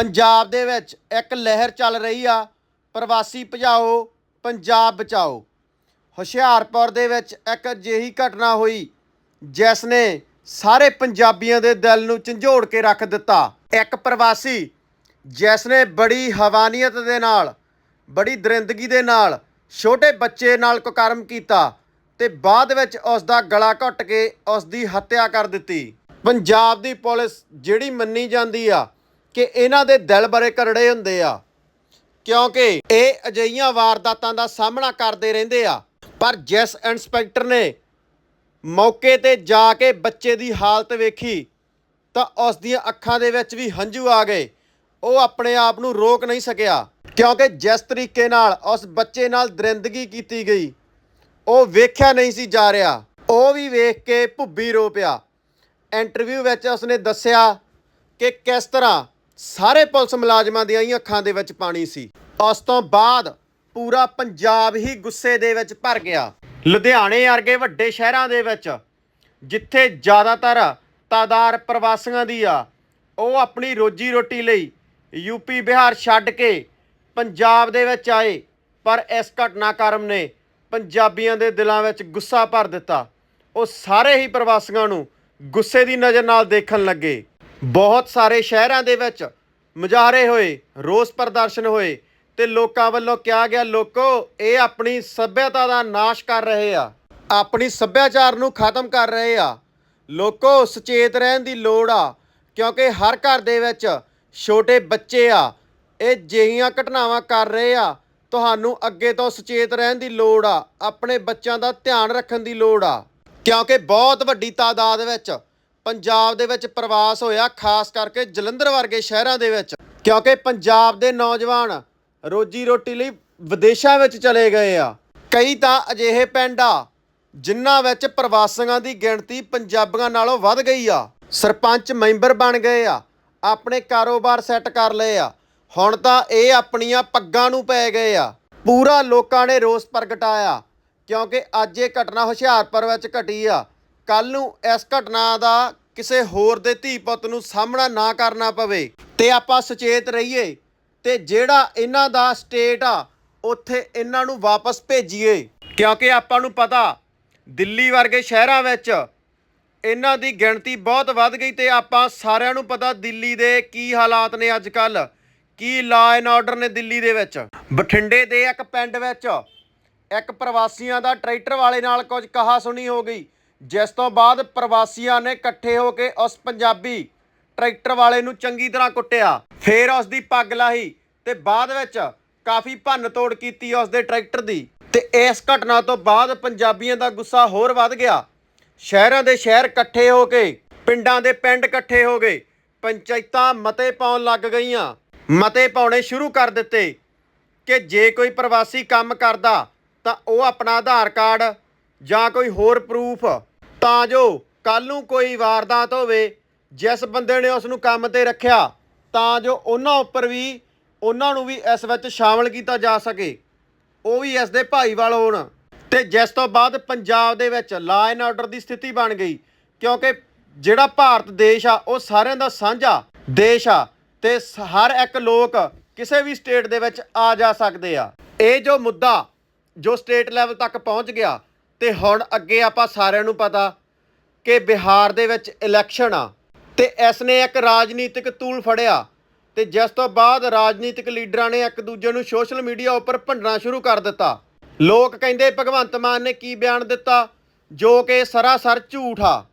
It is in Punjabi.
ਪੰਜਾਬ ਦੇ ਵਿੱਚ ਇੱਕ ਲਹਿਰ ਚੱਲ ਰਹੀ ਆ। ਪ੍ਰਵਾਸੀ ਭਜਾਓ, ਪੰਜਾਬ ਬਚਾਓ। ਹੁਸ਼ਿਆਰਪੁਰ ਦੇ ਵਿੱਚ ਇੱਕ ਅਜਿਹੀ ਘਟਨਾ ਹੋਈ ਜਿਸ ਨੇ ਸਾਰੇ ਪੰਜਾਬੀਆਂ ਦੇ ਦਿਲ ਨੂੰ ਝੰਜੋੜ ਕੇ ਰੱਖ ਦਿੱਤਾ। ਇੱਕ ਪ੍ਰਵਾਸੀ ਜਿਸ ਨੇ ਬੜੀ ਹਵਾਨੀਅਤ ਦੇ ਨਾਲ, ਬੜੀ ਦਰਿੰਦਗੀ ਦੇ ਨਾਲ, ਛੋਟੇ ਬੱਚੇ ਨਾਲ ਕੁਕਰਮ ਕੀਤਾ ਤੇ ਬਾਅਦ ਵਿੱਚ ਉਸ ਦਾ ਗਲਾ ਘੁੱਟ ਕੇ ਉਸ ਦੀ ਹੱਤਿਆ ਕਰ ਦਿੱਤੀ। ਪੰਜਾਬ ਦੀ ਪੁਲਿਸ ਜਿਹੜੀ ਮੰਨੀ ਜਾਂਦੀ ਆ ਕਿ ਇਹਨਾਂ ਦੇ ਦਿਲ ਬੜੇ ਕਰੜੇ ਹੁੰਦੇ ਆ। ਕਿਉਂਕਿ ਇਹ ਅਜਈਆਂ ਵਾਰਦਾਤਾਂ ਦਾ ਸਾਹਮਣਾ ਕਰਦੇ ਰਹਿੰਦੇ ਆ। ਪਰ ਜਿਸ ਇੰਸਪੈਕਟਰ ਨੇ ਮੌਕੇ ਤੇ ਜਾ ਕੇ ਬੱਚੇ ਦੀ ਹਾਲਤ ਵੇਖੀ, ਤਾਂ ਉਸ ਦੀਆਂ ਅੱਖਾਂ ਦੇ ਵਿੱਚ ਵੀ ਹੰਝੂ ਆ ਗਏ। ਉਹ ਆਪਣੇ ਆਪ ਨੂੰ ਰੋਕ ਨਹੀਂ ਸਕਿਆ। ਕਿਉਂਕਿ ਜਿਸ ਤਰੀਕੇ ਨਾਲ ਉਸ ਬੱਚੇ ਨਾਲ ਦਰਿੰਦਗੀ ਕੀਤੀ ਗਈ, ਉਹ ਵੇਖਿਆ ਨਹੀਂ ਸੀ ਜਾ ਰਿਹਾ। ਉਹ ਵੀ ਵੇਖ ਕੇ ਭੁੱਬੀ ਰੋ ਪਿਆ। ਇੰਟਰਵਿਊ ਵਿੱਚ ਉਸਨੇ ਦੱਸਿਆ ਕਿ ਕਿਸ ਤਰ੍ਹਾਂ ਸਾਰੇ ਪੁਲਿਸ ਮੁਲਾਜ਼ਮਾਂ ਦੀਆਂ ਹੀ ਅੱਖਾਂ ਦੇ ਵਿੱਚ ਪਾਣੀ ਸੀ। ਉਸ ਤੋਂ ਬਾਅਦ ਪੂਰਾ ਪੰਜਾਬ ਹੀ ਗੁੱਸੇ ਦੇ ਵਿੱਚ ਭਰ ਗਿਆ। ਲੁਧਿਆਣੇ ਵਰਗੇ ਵੱਡੇ ਸ਼ਹਿਰਾਂ ਦੇ ਵਿੱਚ, ਜਿੱਥੇ ਜ਼ਿਆਦਾਤਰ ਤਾਦਾਰ ਪ੍ਰਵਾਸੀਆਂ ਦੀ ਆ, ਉਹ ਆਪਣੀ ਰੋਜੀ ਰੋਟੀ ਲਈ ਯੂਪੀ ਬਿਹਾਰ ਛੱਡ ਕੇ ਪੰਜਾਬ ਦੇ ਵਿੱਚ ਆਏ। ਪਰ ਇਸ ਘਟਨਾਕ੍ਰਮ ਨੇ ਪੰਜਾਬੀਆਂ ਦੇ ਦਿਲਾਂ ਵਿੱਚ ਗੁੱਸਾ ਭਰ ਦਿੱਤਾ। ਉਹ ਸਾਰੇ ਹੀ ਪ੍ਰਵਾਸੀਆਂ ਨੂੰ ਗੁੱਸੇ ਦੀ ਨਜ਼ਰ ਨਾਲ ਦੇਖਣ ਲੱਗੇ। ਬਹੁਤ ਸਾਰੇ ਸ਼ਹਿਰਾਂ ਦੇ ਵਿੱਚ ਮੁਜ਼ਾਹਰੇ ਹੋਏ, ਰੋਸ ਪ੍ਰਦਰਸ਼ਨ ਹੋਏ ਤੇ ਲੋਕਾਂ ਵੱਲੋਂ ਕਿਹਾ ਗਿਆ, ਲੋਕੋ, ਇਹ ਆਪਣੀ ਸੱਭਿਅਤਾ ਦਾ ਨਾਸ਼ ਕਰ ਰਹੇ ਆ। ਆਪਣੀ ਸੱਭਿਆਚਾਰ ਨੂੰ ਖਤਮ ਕਰ ਰਹੇ ਆ। ਲੋਕੋ, ਸੁਚੇਤ ਰਹਿਣ ਦੀ ਲੋੜ ਆ, ਕਿਉਂਕਿ ਹਰ ਘਰ ਦੇ ਵਿੱਚ ਛੋਟੇ ਬੱਚੇ ਆ। ਇਹ ਜਿਹੀਆਂ ਘਟਨਾਵਾਂ ਕਰ ਰਹੇ ਆ। ਤੁਹਾਨੂੰ ਅੱਗੇ ਤੋਂ ਸੁਚੇਤ ਰਹਿਣ ਦੀ ਲੋੜ ਆ। ਆਪਣੇ ਬੱਚਿਆਂ ਦਾ ਧਿਆਨ ਰੱਖਣ ਦੀ ਲੋੜ ਆ। ਕਿਉਂਕਿ ਬਹੁਤ ਵੱਡੀ ਤਾਦਾਦ ਵਿੱਚ ਪੰਜਾਬ ਦੇ ਵਿੱਚ ਪ੍ਰਵਾਸ ਹੋਇਆ, ਖਾਸ ਕਰਕੇ ਜਲੰਧਰ ਵਰਗੇ ਸ਼ਹਿਰਾਂ ਦੇ ਵਿੱਚ। ਕਿਉਂਕਿ ਪੰਜਾਬ ਦੇ ਨੌਜਵਾਨ ਰੋਜੀ ਰੋਟੀ ਲਈ ਵਿਦੇਸ਼ਾਂ ਵਿੱਚ ਚਲੇ ਗਏ ਆ। ਕਈ ਤਾਂ ਅਜਿਹੇ ਪਿੰਡ ਆ, ਜਿਨ੍ਹਾਂ ਵਿੱਚ ਪ੍ਰਵਾਸੀਆਂ ਦੀ ਗਿਣਤੀ ਪੰਜਾਬੀਆਂ ਨਾਲੋਂ ਵੱਧ ਗਈ ਆ। ਸਰਪੰਚ ਮੈਂਬਰ ਬਣ ਗਏ ਆ, ਆਪਣੇ ਕਾਰੋਬਾਰ ਸੈੱਟ ਕਰ ਲਏ ਆ। ਹੁਣ ਤਾਂ ਇਹ ਆਪਣੀਆਂ ਪੱਗਾਂ ਨੂੰ ਪੈ ਗਏ ਆ। ਪੂਰਾ ਲੋਕਾਂ ਨੇ ਰੋਸ ਪ੍ਰਗਟਾਇਆ, ਕਿਉਂਕਿ ਅੱਜ ਇਹ ਘਟਨਾ ਹੁਸ਼ਿਆਰਪੁਰ ਵਿੱਚ ਘਟੀ ਆ। ਕੱਲ ਨੂੰ ਇਸ ਘਟਨਾ ਦਾ ਕਿਸੇ ਹੋਰ ਦੇ ਧੀ ਪੁੱਤ ਨੂੰ ਸਾਹਮਣਾ ਨਾ ਕਰਨਾ ਪਵੇ। ਤੇ ਆਪਾਂ ਸੁਚੇਤ ਰਹੀਏ ਤੇ ਜਿਹੜਾ ਇਹਨਾਂ ਦਾ ਸਟੇਟ ਆ, ਉੱਥੇ ਇਹਨਾਂ ਨੂੰ ਵਾਪਸ ਭੇਜੀਏ। ਕਿਉਂਕਿ ਆਪਾਂ ਨੂੰ ਪਤਾ, ਦਿੱਲੀ ਵਰਗੇ ਸ਼ਹਿਰਾਂ ਵਿੱਚ ਇਹਨਾਂ ਦੀ ਗਿਣਤੀ ਬਹੁਤ ਵੱਧ ਗਈ ਤੇ ਆਪਾਂ ਸਾਰਿਆਂ ਨੂੰ ਪਤਾ ਦਿੱਲੀ ਦੇ ਕੀ ਹਾਲਾਤ ਨੇ ਅੱਜ ਕੱਲ ਕੀ ਲਾ ਐਂਡ ਆਰਡਰ ਨੇ ਦਿੱਲੀ ਦੇ ਵਿੱਚ। ਬਠਿੰਡੇ ਦੇ ਇੱਕ ਪਿੰਡ ਵਿੱਚ ਇੱਕ ਪ੍ਰਵਾਸੀਆਂ ਦਾ ਟਰੈਕਟਰ ਵਾਲੇ ਨਾਲ ਕੁਝ ਕਹਾ ਸੁਣੀ ਹੋ ਗਈ। ਜਿਸ ਤੋਂ ਬਾਅਦ ਪ੍ਰਵਾਸੀਆਂ ਨੇ ਇਕੱਠੇ ਹੋ ਕੇ ਉਸ ਪੰਜਾਬੀ ਟਰੈਕਟਰ ਵਾਲੇ ਨੂੰ ਚੰਗੀ ਤਰ੍ਹਾਂ ਕੁੱਟਿਆ। ਫੇਰ ਉਸ ਦੀ ਪੱਗ ਲਾਹੀ ਤੇ ਬਾਅਦ ਵਿੱਚ ਕਾਫੀ ਭੰਨ ਤੋੜ ਕੀਤੀ ਉਸ ਦੇ ਟਰੈਕਟਰ ਦੀ। ਤੇ ਇਸ ਘਟਨਾ ਤੋਂ ਬਾਅਦ ਪੰਜਾਬੀਆਂ ਦਾ ਗੁੱਸਾ ਹੋਰ ਵੱਧ ਗਿਆ। ਸ਼ਹਿਰਾਂ ਦੇ ਸ਼ਹਿਰ ਇਕੱਠੇ ਹੋ ਕੇ, ਪਿੰਡਾਂ ਦੇ ਪਿੰਡ ਇਕੱਠੇ ਹੋ ਗਏ ਪੰਚਾਇਤਾਂ ਮਤੇ ਪਾਉਣ ਲੱਗ ਗਈਆਂ। ਮਤੇ ਪਾਉਣੇ ਸ਼ੁਰੂ ਕਰ ਦਿੱਤੇ ਕਿ ਜੇ ਕੋਈ ਪ੍ਰਵਾਸੀ ਕੰਮ ਕਰਦਾ ਤਾਂ ਉਹ ਆਪਣਾ ਆਧਾਰ ਕਾਰਡ ਜਾਂ ਕੋਈ ਹੋਰ ਪ੍ਰੂਫ ਤਾਂ ਜੋ ਕੱਲ ਨੂੰ ਕੋਈ ਵਾਰਦਾਤ ਹੋਵੇ, ਜਿਸ ਬੰਦੇ ਨੇ ਉਸ ਨੂੰ ਕੰਮ ਤੇ ਰੱਖਿਆ, ਤਾਂ ਜੋ ਉਹਨਾਂ ਉੱਪਰ ਵੀ, ਉਹਨਾਂ ਨੂੰ ਵੀ ਇਸ ਵਿੱਚ ਸ਼ਾਮਲ ਕੀਤਾ ਜਾ ਸਕੇ। ਉਹ ਵੀ ਇਸ ਦੇ ਭਾਈਵਾਲ ਹੋਣ। ਤੇ ਜਿਸ ਤੋਂ ਬਾਅਦ ਪੰਜਾਬ ਦੇ ਵਿੱਚ ਲਾ ਐਂਡ ਆਰਡਰ ਦੀ ਸਥਿਤੀ ਬਣ ਗਈ, ਕਿਉਂਕਿ ਜਿਹੜਾ ਭਾਰਤ ਦੇਸ਼ ਆ, ਉਹ ਸਾਰਿਆਂ ਦਾ ਸਾਂਝਾ ਦੇਸ਼ ਆ, ਤੇ ਸ- ਹਰ ਇੱਕ ਲੋਕ ਕਿਸੇ ਵੀ ਸਟੇਟ ਦੇ ਵਿੱਚ ਆ ਜਾ ਸਕਦੇ ਆ। ਇਹ ਜੋ ਮੁੱਦਾ ਜੋ ਸਟੇਟ ਲੈਵਲ ਤੱਕ ਪਹੁੰਚ ਗਿਆ ਤੇ ਹੁਣ ਅੱਗੇ ਆਪਾਂ ਸਾਰਿਆਂ ਨੂੰ ਪਤਾ ਕਿ ਬਿਹਾਰ ਦੇ ਵਿੱਚ ਇਲੈਕਸ਼ਨ ਆ। ਤੇ ਇਸ ਨੇ ਇੱਕ ਰਾਜਨੀਤਿਕ ਤੂਲ ਫੜਿਆ ਤੇ ਜਿਸ ਤੋਂ ਬਾਅਦ ਰਾਜਨੀਤਿਕ ਲੀਡਰਾਂ ਨੇ ਇੱਕ ਦੂਜੇ ਨੂੰ ਸੋਸ਼ਲ ਮੀਡੀਆ ਉੱਪਰ ਭੰਡਣਾ ਸ਼ੁਰੂ ਕਰ ਦਿੱਤਾ। ਲੋਕ ਕਹਿੰਦੇ ਭਗਵੰਤ ਮਾਨ ਨੇ ਕੀ ਬਿਆਨ ਦਿੱਤਾ? ਜੋ ਕਿ ਸਰਾਸਰ ਝੂਠ ਆ।